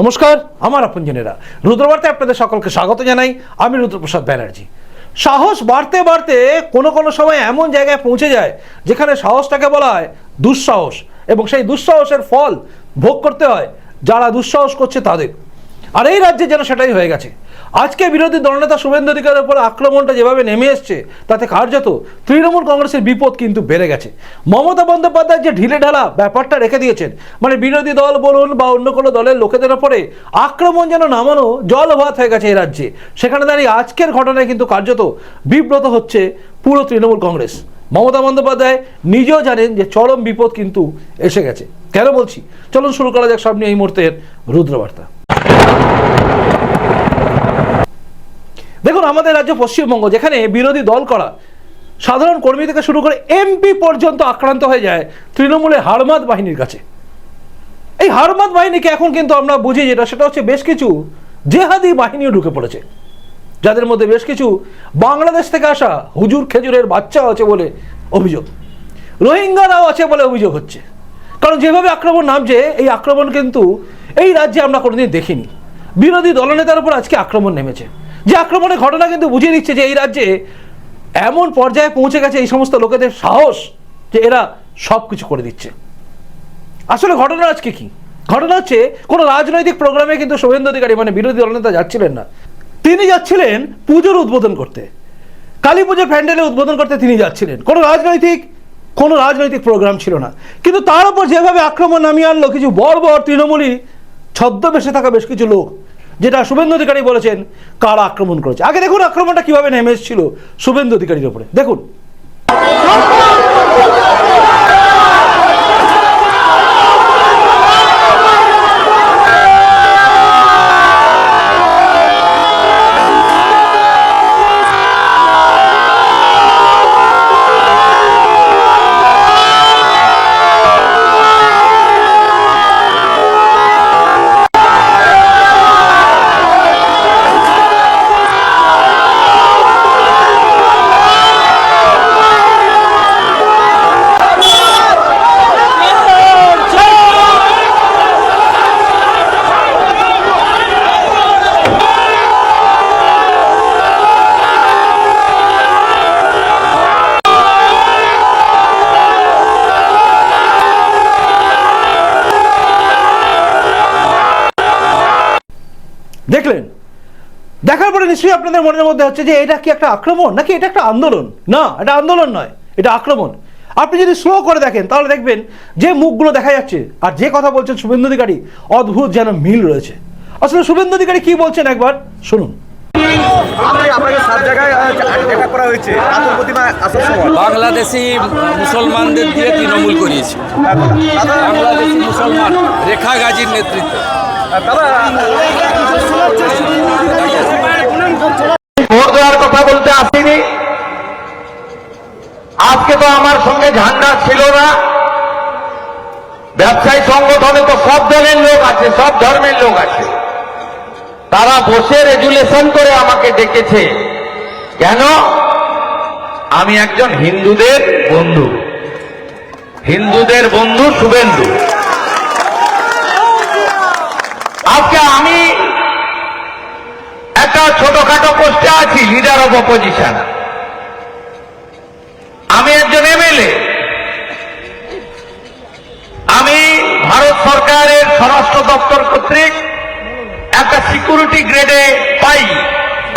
নমস্কার, আমার আপনজনেরা। রুদ্রবার্তায় আপনাদের সকলকে স্বাগত জানাই। আমি রুদ্রপ্রসাদ ব্যানার্জি। সাহস বাড়তে বাড়তে কোনো কোনো সময় এমন জায়গায় পৌঁছে যায় যেখানে সাহসটাকে বলা হয় দুঃসাহস এবং সেই দুঃসাহসের ফল ভোগ করতে হয় যারা দুঃসাহস করছে তাদের। আর এই রাজ্যে যেন সেটাই হয়ে গেছে। আজকে বিরোধী দলনেতা শুভেন্দু অধিকারের উপর আক্রমণটা যেভাবে নেমে এসছে, তাতে কার্যত তৃণমূল কংগ্রেসের বিপদ কিন্তু বেড়ে গেছে। মমতা বন্দ্যোপাধ্যায় যে ঢিলে ঢালা ব্যাপারটা রেখে দিয়েছেন মানে বিরোধী দল বলুন বা অন্য কোনো দলের লোকেদের ওপরে আক্রমণ যেন নামানো জল ভাত হয়ে গেছে এই রাজ্যে। সেখানে দাঁড়িয়ে আজকের ঘটনায় কিন্তু কার্যত বিব্রত হচ্ছে পুরো তৃণমূল কংগ্রেস। মমতা বন্দ্যোপাধ্যায় নিজেও জানেন যে চরম বিপদ কিন্তু এসে গেছে। কেন বলছি? চলুন শুরু করা যাক সামনে এই মুহূর্তের রুদ্রবার্তা। দেখুন, আমাদের রাজ্য পশ্চিমবঙ্গ, যেখানে বিরোধী দল করা, সাধারণ কর্মী থেকে শুরু করে এমপি পর্যন্ত আক্রান্ত হয়ে যায় তৃণমূলের হারমাদ বাহিনীর কাছে। এই হারমাদ বাহিনীকে এখন কিন্তু আমরা বুঝি যেটা, সেটা হচ্ছে বেশ কিছু জেহাদি বাহিনীও ঢুকে পড়েছে, যাদের মধ্যে বেশ কিছু বাংলাদেশ থেকে আসা হুজুর খেজুরের বাচ্চাও আছে বলে অভিযোগ। রোহিঙ্গারাও আছে বলে অভিযোগ হচ্ছে। কারণ যেভাবে আক্রমণ নামছে, এই আক্রমণ কিন্তু এই রাজ্যে আমরা কোনোদিন দেখিনি। বিরোধী দলনেতার উপর আজকে আক্রমণ নেমেছে। যে আক্রমণের ঘটনা কিন্তু বুঝিয়ে দিচ্ছে যে এই রাজ্যে এমন পর্যায়ে পৌঁছে গেছে এই সমস্ত লোকেদের সাহস যে এরা সব কিছু করে দিচ্ছে। আসলে ঘটনা আজকে কি? ঘটনা হচ্ছে, কোনো রাজনৈতিক প্রোগ্রামে কিন্তু শুভেন্দু অধিকারী মানে বিরোধী দলনেতা যাচ্ছিলেন না। তিনি যাচ্ছিলেন পুজোর উদ্বোধন করতে। কালী পুজোর প্যান্ডেলে উদ্বোধন করতে তিনি যাচ্ছিলেন। কোনো রাজনৈতিক কোনো রাজনৈতিক প্রোগ্রাম ছিল না। কিন্তু তার উপর যেভাবে আক্রমণ নামিয়ে আনলো, কিছু বড় বড় তৃণমূলী, ছদ্মবেশে থাকা বেশ কিছু লোক যেটা শুভেন্দু অধিকারী বলেছেন, কারা আক্রমণ করেছে? আগে দেখুন আক্রমণটা কীভাবে নেমে এসেছিল শুভেন্দু অধিকারীর উপরে। দেখুন। নিশ্চয়ই আপনাদের মনের মধ্যে হচ্ছে যে এটা কি একটা আক্রমণ? নাকি এটা একটা আন্দোলন? না এটা আন্দোলন নয় এটা আক্রমণ। আপনি যদি স্লো করে দেখেন তাহলে দেখবেন যে মুখগুলো দেখা যাচ্ছে। আর যে কথা বলছেন শুভেন্দু অধিকারী অদ্ভুত যেন মিল রয়েছে। আসলে শুভেন্দু অধিকারী কি বলছেন একবার শুনুন। আপনি আপনাকে সাত জায়গায় অ্যাটাক করা হয়েছে আতঙ্ক প্রতিমা আসার সময়? বাংলাদেশি মুসলমানদের দিয়ে তৃণমূল করিয়েছে। বাংলাদেশি মুসলমান রেখা গাজীর নেতৃত্বে। দাদা ভোট দেওয়ার কথা বলতে আসিনি। আজকে তো আমার সঙ্গে ঝান্ডা ছিল না। ব্যবসায়ী সংগঠনে তো সব দলের লোক আছে, সব ধর্মের লোক আছে। তারা বসে রেজুলেশন করে আমাকে ডেকেছে। কেন? আমি একজন হিন্দুদের বন্ধু। হিন্দুদের বন্ধু শুভেন্দু। আজকে আমি ছোটখাটো পোস্টে আছি লিডার অফ অপোজিশন আমি একজন এমএলএ। আমি ভারত সরকারের স্বরাষ্ট্র দপ্তর কর্তৃক একটা সিকিউরিটি গ্রেডে পাই।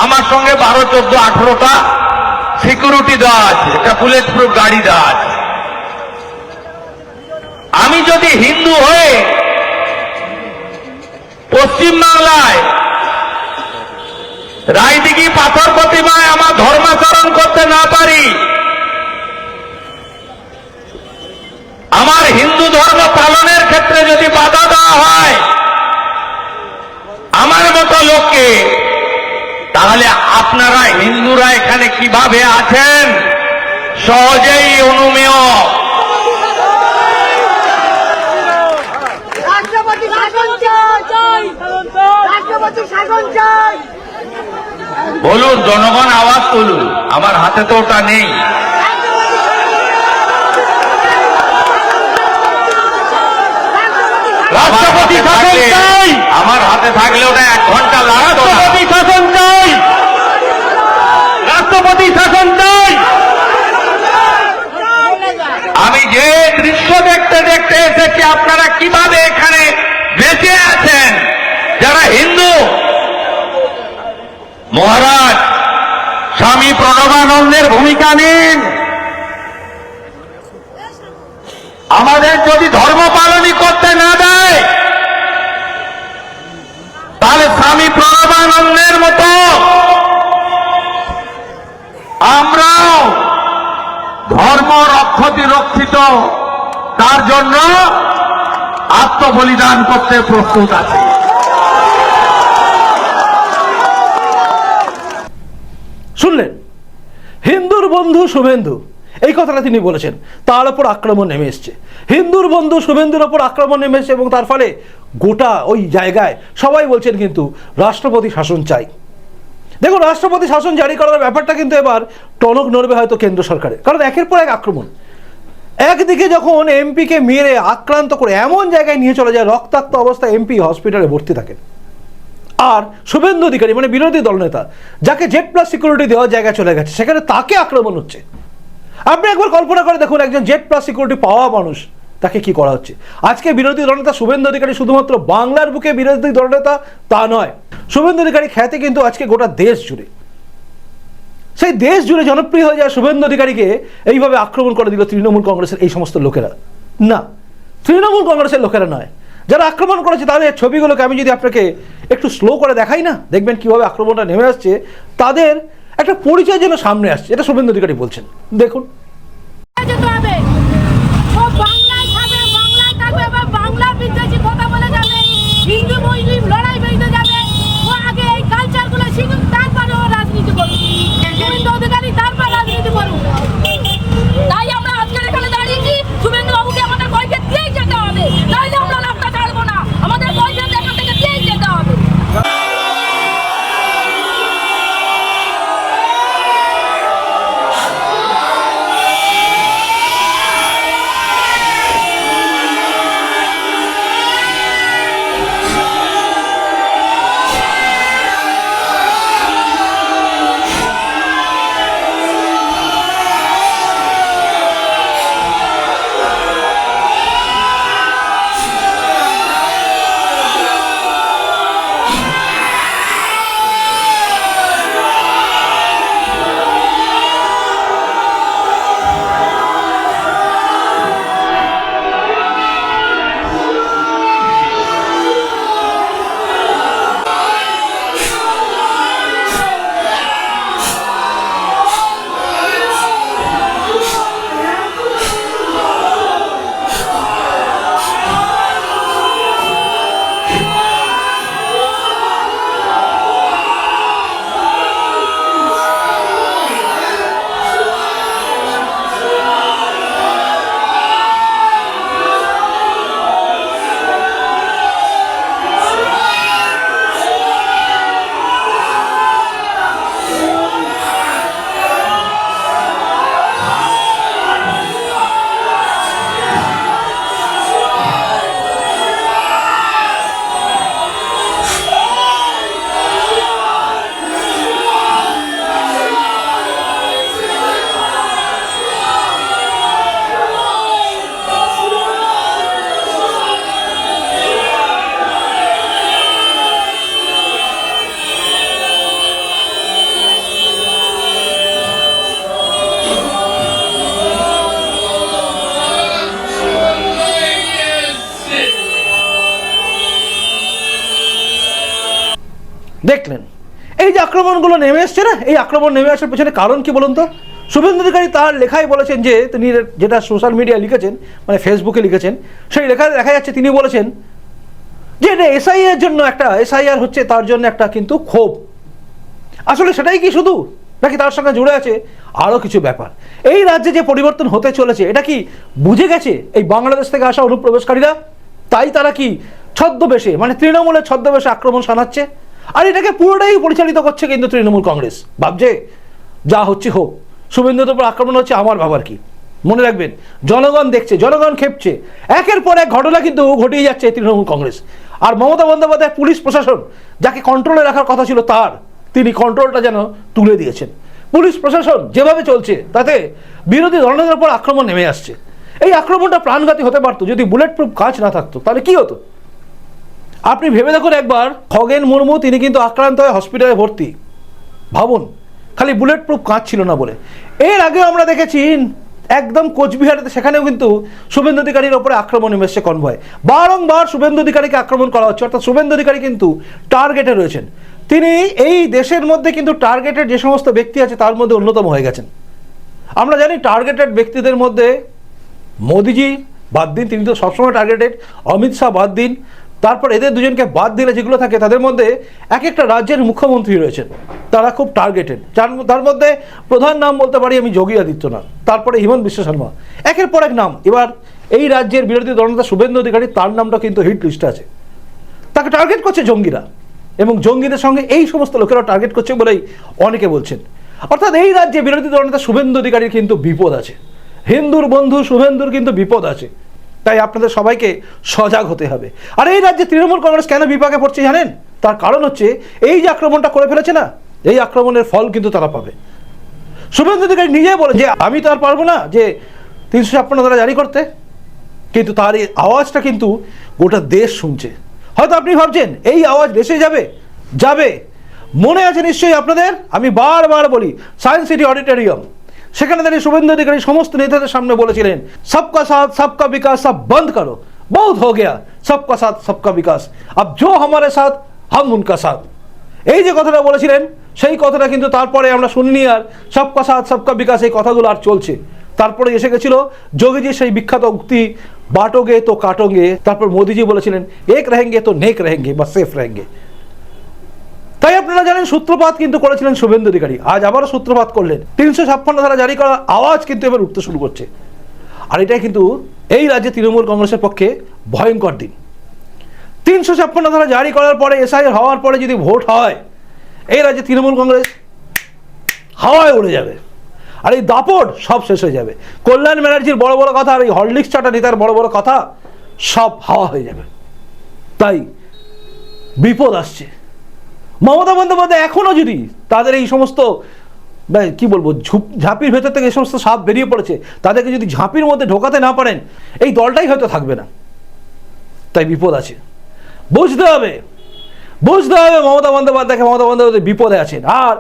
আমার সঙ্গে বারো, চোদ্দ, আঠারোটা সিকিউরিটি দেওয়া আছে, একটা বুলেট প্রুফ গাড়ি দেওয়া আছে। আমি যদি হিন্দু হয়ে পশ্চিমবাংলায় রায়দিঘি পাথর প্রতিমায় আমার ধর্মাচরণ করতে না পারি। আমার হিন্দু ধর্ম পালনের ক্ষেত্রে যদি বাধা দেওয়া হয়, আমার মতো লোককে, তাহলে আপনারা হিন্দুরা এখানে কীভাবে আছেন? সহজেই অনুমেয় রাষ্ট্রপতি শাসন চাই রাষ্ট্রপতি শাসন চাই বলুন জনগণ আওয়াজ তুলুন। আমার হাতে তো ওটা নেই। রাষ্ট্রপতি শাসন চাই আমার হাতে থাকলে ওটা এক ঘণ্টা লাগতো। রাষ্ট্রপতি শাসন চাই রাষ্ট্রপতি শাসন চাই আমি যে দৃশ্য দেখতে দেখতে এসেছি আপনারা কীভাবে এখানে বেঁচে আছেন যারা হিন্দু মহারাজ স্বামী প্রণবানন্দের ভূমিকা নিন আমাদের যদি ধর্ম পালনই করতে না দেয়, তাহলে স্বামী প্রণবানন্দের মতো আমরাও ধর্ম রক্ষতি রক্ষিত, তার জন্য আত্মবলিদান করতে প্রস্তুত আছে। শুনলেন? বন্ধু শুভেন্দু, এই কথাটা তিনি বলেছেন। তার উপর আক্রমণ নেমে এসছে। হিন্দুর বন্ধু শুভেন্দুর ওপর আক্রমণ নেমে এসছে এবং তার ফলে গোটা ওই জায়গায় সবাই বলছেন কিন্তু রাষ্ট্রপতি শাসন চাই। দেখুন, রাষ্ট্রপতি শাসন জারি করার ব্যাপারটা কিন্তু এবার টনক নড়বে হয়তো কেন্দ্র সরকারের। কারণ একের পর এক আক্রমণ। একদিকে যখন এমপিকে মেরে আক্রান্ত করে এমন জায়গায় নিয়ে চলে যায়, রক্তাক্ত অবস্থায় এমপি হসপিটালে ভর্তি থাকেন। আর শুভেন্দু অধিকারী মানে বিরোধী দলনেতা যাকে জেড প্লাস সিকিউরিটি দেওয়ার জায়গায় চলে গেছে, সেখানে তাকে আক্রমণ হচ্ছে। আপনি একবার কল্পনা করে দেখুন, একজন জেড প্লাস সিকিউরিটি পাওয়া মানুষ, তাকে কি করা হচ্ছে? আজকে বিরোধী দলনেতা শুভেন্দু অধিকারী শুধুমাত্র বাংলার বুকে বিরোধী দলনেতা তা নয়, শুভেন্দু অধিকারী খ্যাতি কিন্তু আজকে গোটা দেশ জুড়ে। সেই দেশ জুড়ে জনপ্রিয় হয়ে যায় শুভেন্দু অধিকারীকে এইভাবে আক্রমণ করে দিল তৃণমূল কংগ্রেসের এই সমস্ত লোকেরা। না, তৃণমূল কংগ্রেসের লোকেরা নয় যারা আক্রমণ করেছে, তাদের ছবিগুলোকে আমি যদি আপনাকে একটু স্লো করে দেখাই না, দেখবেন কীভাবে আক্রমণটা নেমে আসছে, তাদের একটা পরিচয় যেন সামনে আসছে, এটা শুভেন্দু অধিকারী বলছেন। দেখুন। যেতে আক্রমণগুলো নেমে এসছে না? এই আক্রমণ নেমে আসার পেছনে কারণ কি বলুন তো? শুভেন্দু অধিকারী তার লেখায় বলেছেন যে, তিনি যেটা সোশ্যাল মিডিয়ায় লিখেছেন মানে ফেসবুকে লিখেছেন, সেই লেখায় দেখা যাচ্ছে তিনি বলেছেন যে, এটা এসআইআর জন্য একটা, এসআইআর হচ্ছে তার জন্য একটা কিন্তু ক্ষোভ। আসলে সেটাই কি শুধু? নাকি তার সঙ্গে জুড়ে আছে আরও কিছু ব্যাপার? এই রাজ্যে যে পরিবর্তন হতে চলেছে, এটা কি বুঝে গেছে এই বাংলাদেশ থেকে আসা অনুপ্রবেশকারীরা? তাই তারা কি ছদ্মবেশে মানে তৃণমূলের ছদ্মবেশে আক্রমণ শানাচ্ছে? আর এটাকে পুরোটাই পরিচালিত করছে কিন্তু তৃণমূল কংগ্রেস। ভাবছে যা হচ্ছে হোক। শুভেন্দুর উপর আক্রমণ হচ্ছে, আমার ভাবার কি? মনে রাখবেন, জনগণ দেখছে, জনগণ খেপছে। একের পর এক ঘটনা কিন্তু ঘটিয়ে যাচ্ছে তৃণমূল কংগ্রেস। আর মমতা বন্দ্যোপাধ্যায়, পুলিশ প্রশাসন, যাকে কন্ট্রোলে রাখার কথা ছিল তার, তিনি কন্ট্রোলটা যেন তুলে দিয়েছেন। পুলিশ প্রশাসন যেভাবে চলছে, তাতে বিরোধী দলনেতার উপর আক্রমণ নেমে আসছে। এই আক্রমণটা প্রাণঘাতী হতে পারতো, যদি বুলেট প্রুফ কাজ না থাকতো, তাহলে কি হতো? আপনি ভেবে দেখুন একবার, খগেন মুর্মু, তিনি কিন্তু আক্রান্ত হয়ে হসপিটালে ভর্তি। ভাবুন, খালি বুলেট প্রুফ কাঁচ ছিল না বলে। এর আগেও আমরা দেখেছি, একদম কোচবিহারে সেখানেও কিন্তু শুভেন্দু অধিকারীর ওপরে আক্রমণ নেমে কনভয় বারংবার শুভেন্দু অধিকারীকে আক্রমণ করা হচ্ছে, অর্থাৎ শুভেন্দু অধিকারী কিন্তু টার্গেটে রয়েছেন। তিনি এই দেশের মধ্যে কিন্তু টার্গেটেড যে সমস্ত ব্যক্তি আছে, তার মধ্যে অন্যতম হয়ে গেছেন। আমরা জানি টার্গেটেড ব্যক্তিদের মধ্যে মোদিজি বাদ দিন, তিনি তো সবসময় টার্গেটেড অমিত শাহ বাদ দিন তারপর এদের দুজনকে বাদ দিলে যেগুলো থাকে তাদের মধ্যে এক একটা রাজ্যের মুখ্যমন্ত্রী রয়েছেন। তারা খুব টার্গেটেড তার মধ্যে প্রধান নাম বলতে পারি আমি যোগী আদিত্যনাথ, তারপরে হিমন্ত বিশ্ব শর্মা। একের পর এক নাম। এবার এই রাজ্যের বিরোধী দলনেতা শুভেন্দু অধিকারী, তার নামটা কিন্তু হিট লিস্টে আছে। তাকে টার্গেট করছে জঙ্গিরা এবং জঙ্গিদের সঙ্গে এই সমস্ত লোকেরা টার্গেট করছে বলেই অনেকে বলছেন। অর্থাৎ এই রাজ্যে বিরোধী দলনেতা শুভেন্দু অধিকারীর কিন্তু বিপদ আছে। হিন্দুর বন্ধু শুভেন্দুর কিন্তু বিপদ আছে। তাই আপনাদের সবাইকে সজাগ হতে হবে। আর এই রাজ্যে তৃণমূল কংগ্রেস কেন বিপাকে পড়ছে জানেন? তার কারণ হচ্ছে, এই যে আক্রমণটা করে ফেলেছে না, এই আক্রমণের ফল কিন্তু তারা পাবে। শুভেন্দু অধিকারী নিজে বলে যে, আমি তো আর পারব না যে তিনশো ছাপ্পান্ন ধারা জারি করতে। কিন্তু তার এই আওয়াজটা কিন্তু গোটা দেশ শুনছে। হয়তো আপনি ভাবছেন, এই আওয়াজ দেশে যাবে? যাবে। মনে আছে নিশ্চয়ই আপনাদের? আমি বারবার বলি, সায়েন্স সিটি অডিটোরিয়াম। সেখানে তিনি শুভেন্দু অধিকারী সমস্ত নেতাদের সামনে বলেছিলেন, সবকা সাথ, সবকা বিকাশ, সব বন্ধ করো। বহুত হো গিয়া। সবকা সাথ, সবকা বিকাশ। আব জো আমারে সাথ, হাম উনকা সাথ। এই যে কথাটা বলেছিলেন, সেই কথাটা কিন্তু তারপরে আমরা শুনিনি আর সবকা সাথ, সবকা বিকাশ এই কথাগুলো আর চলছে। তারপরে এসে গেছিল যোগীজির সেই বিখ্যাত উক্তি, বাটোগে তো কাটোগে তারপর মোদিজি বলেছিলেন, এক রেহেঙ্গে তো নেক রেহেঙ্গে বা সেফ রেহেঙ্গে। তাই আপনারা জানেন সূত্রপাত কিন্তু করেছিলেন শুভেন্দু অধিকারী। আজ আবারও সূত্রপাত করলেন। তিনশো ছাপ্পান্ন ধারা জারি করার আওয়াজ কিন্তু এবার উঠতে শুরু করছে। আর এটাই কিন্তু এই রাজ্যে তৃণমূল কংগ্রেসের পক্ষে ভয়ঙ্কর দিন। তিনশো ছাপ্পান্ন ধারা জারি করার পরে এসআইআর হওয়ার পরে যদি ভোট হয়, এই রাজ্যে তৃণমূল কংগ্রেস হাওয়ায় উড়ে যাবে। আর এই দাপট সব শেষ হয়ে যাবে। কল্যাণ ব্যানার্জির বড় বড় কথা আর এই হরলিক্স চাটা নেতার বড় বড় কথা সব হাওয়া হয়ে যাবে। তাই বিপদ আসছে। মমতা বন্দ্যোপাধ্যায় এখনও যদি তাদের এই সমস্ত বা কি বলব, ঝুপ, ঝাঁপির ভেতর থেকে এই সমস্ত সাপ বেরিয়ে পড়েছে, তাদেরকে যদি ঝাঁপির মধ্যে ঢোকাতে না পারেন, এই দলটাই হয়তো থাকবে না। তাই বিপদ আছে। বুঝতে হবে বুঝতে হবে মমতা বন্দ্যোপাধ্যায়কে, মমতা বন্দ্যোপাধ্যায় বিপদে আছেন। আর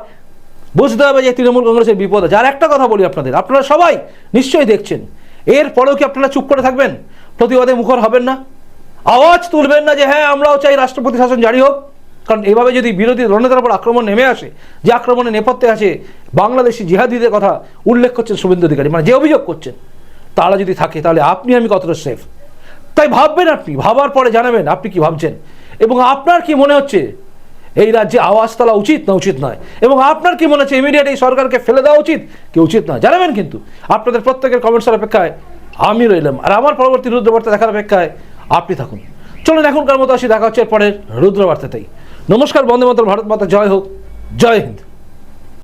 বুঝতে হবে যে তৃণমূল কংগ্রেসের বিপদ আছে। আর একটা কথা বলি আপনাদের, আপনারা সবাই নিশ্চয়ই দেখছেন এর পরেও কি আপনারা চুপ করে থাকবেন? প্রতিবাদে মুখর হবেন না? আওয়াজ তুলবেন না যে হ্যাঁ আমরাও চাই রাষ্ট্রপতি শাসন জারি হোক। কারণ এভাবে যদি বিরোধী দলনেতার উপর আক্রমণ নেমে আসে, যে আক্রমণে নেপথ্যে আছে বাংলাদেশি জিহাদিদের কথা উল্লেখ করছেন শুভেন্দু অধিকারী মানে যে অভিযোগ করছেন, তারা যদি থাকে তাহলে আপনি আমি কতটা সেফ তাই ভাববেন আপনি, ভাবার পরে জানাবেন, আপনি কি ভাবছেন? এবং আপনার কি মনে হচ্ছে? এই রাজ্যে আওয়াজ তোলা উচিত না উচিত নয়? এবং আপনার কি মনে হচ্ছে ইমিডিয়েট এই সরকারকে ফেলে দেওয়া উচিত? কি উচিত নয়? জানাবেন কিন্তু। আপনাদের প্রত্যেকের কমেন্টসের অপেক্ষায় আমি রইলাম। আর আমার পরবর্তী রুদ্রবার্তা দেখার অপেক্ষায় আপনি থাকুন। চলুন এখনকার মতো আসি, দেখা হচ্ছে পরের রুদ্রবার্তাতেই। নমস্কার বন্দে মাতর ভারত মাতা জয় হোক। জয় হিন্দ।